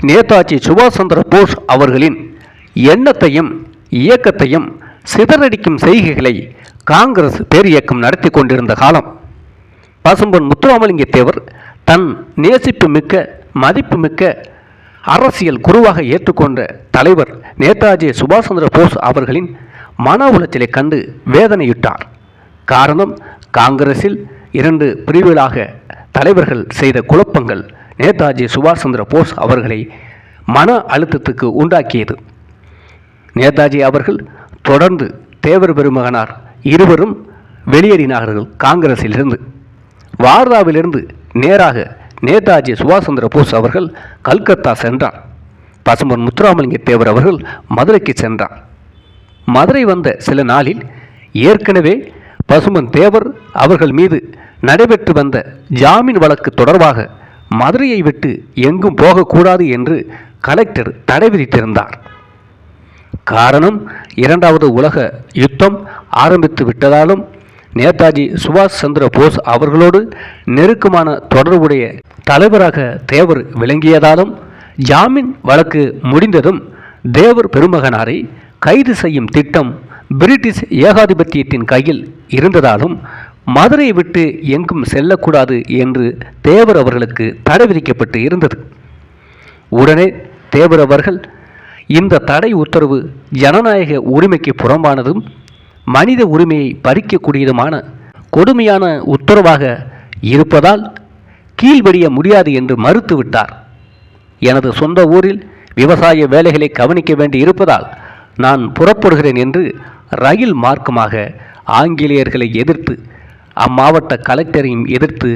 நேதாஜி சுபாஷ் சந்திர போஸ் அவர்களின் எண்ணத்தையும் இயக்கத்தையும் சிதறடிக்கும் செய்கைகளை காங்கிரஸ் பேர் இயக்கம் நடத்தி கொண்டிருந்த காலம். பசும்பொன் முத்துராமலிங்க தேவர் தன் நேசிப்பு மிக்க மதிப்புமிக்க அரசியல் குருவாக ஏற்றுக்கொண்ட தலைவர் நேதாஜி சுபாஷ் சந்திர போஸ் அவர்களின் மன உளைச்சலை கண்டு வேதனையிட்டார். காரணம் காங்கிரஸில் இரண்டு பிரிவுகளாக தலைவர்கள் செய்த குழப்பங்கள் நேதாஜி சுபாஷ் சந்திர போஸ் அவர்களை மன அழுத்தத்துக்கு உண்டாக்கியது. நேதாஜி அவர்கள் தொடர்ந்து தேவர் பெருமகனார் இருவரும் வெளியேறினார்கள் காங்கிரஸிலிருந்து வார்தாவிலிருந்து நேராக நேதாஜி சுபாஷ் சந்திர போஸ் அவர்கள் கல்கத்தா சென்றார். பசும்பொன் முத்துராமலிங்க தேவர் அவர்கள் மதுரைக்கு சென்றார். மதுரை வந்த சில நாளில் ஏற்கனவே பசுமன் தேவர் அவர்கள் மீது நடைபெற்று வந்த ஜாமீன் வழக்கு தொடர்பாக மதுரையை விட்டு எங்கும் போகக்கூடாது என்று கலெக்டர் தடை விதித்திருந்தார். காரணம் இரண்டாவது உலக யுத்தம் ஆரம்பித்து விட்டதாலும் நேதாஜி சுபாஷ் சந்திர போஸ் அவர்களோடு நெருக்கமான தொடர்புடைய தலைவராக தேவர் விளங்கியதாலும் ஜாமீன் வழக்கு முடிந்ததும் தேவர் பெருமகனாரை கைது செய்யும் திட்டம் பிரிட்டிஷ் ஏகாதிபத்தியத்தின் கையில் இருந்ததாலும் மதுரையை விட்டு எங்கும் செல்லக்கூடாது என்று தேவர் அவர்களுக்கு தடை விதிக்கப்பட்டு இருந்தது. உடனே தேவர் அவர்கள் இந்த தடை உத்தரவு ஜனநாயக உரிமைக்கு புறம்பானதும் மனித உரிமையை பறிக்கக்கூடியதுமான கொடுமையான உத்தரவாக இருப்பதால் கீழ்வடிய முடியாது என்று மறுத்துவிட்டார். எனது சொந்த ஊரில் விவசாய வேலைகளை கவனிக்க வேண்டி இருப்பதால் நான் புறப்படுகிறேன் என்று ரயில் மார்க்கமாக ஆங்கிலேயர்களை எதிர்த்து அம்மாவட்ட கலெக்டரையும் எதிர்த்து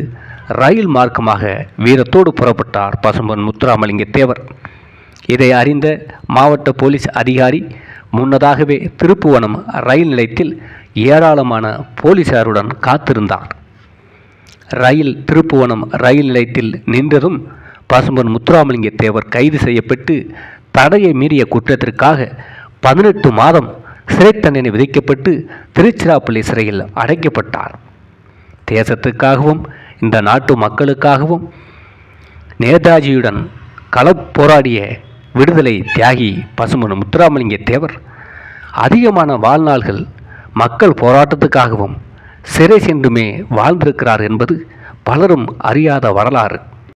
ரயில் மார்க்கமாக வீரத்தோடு புறப்பட்டார் பசும்பன் முத்துராமலிங்க தேவர். இதை அறிந்த மாவட்ட போலீஸ் அதிகாரி முன்னதாகவே திருப்புவனம் ரயில் நிலையத்தில் ஏராளமான போலீசாருடன் காத்திருந்தார். ரயில் திருப்புவனம் ரயில் நிலையத்தில் நின்றதும் பசும்பன் முத்துராமலிங்க தேவர் கைது செய்யப்பட்டு தடையை மீறிய குற்றத்திற்காக பதினெட்டு மாதம் சிறை தண்டனை விதிக்கப்பட்டு திருச்சிராப்பள்ளி சிறையில் அடைக்கப்பட்டார். தேசத்துக்காகவும் இந்த நாட்டு மக்களுக்காகவும் நேதாஜியுடன் களப்போராடிய விடுதலை தியாகி பசுமன் முத்துராமலிங்க தேவர் அதிகமான வாழ்நாள்கள் மக்கள் போராட்டத்துக்காகவும் சிறை சென்றுமே வாழ்ந்திருக்கிறார் என்பது பலரும் அறியாத வரலாறு.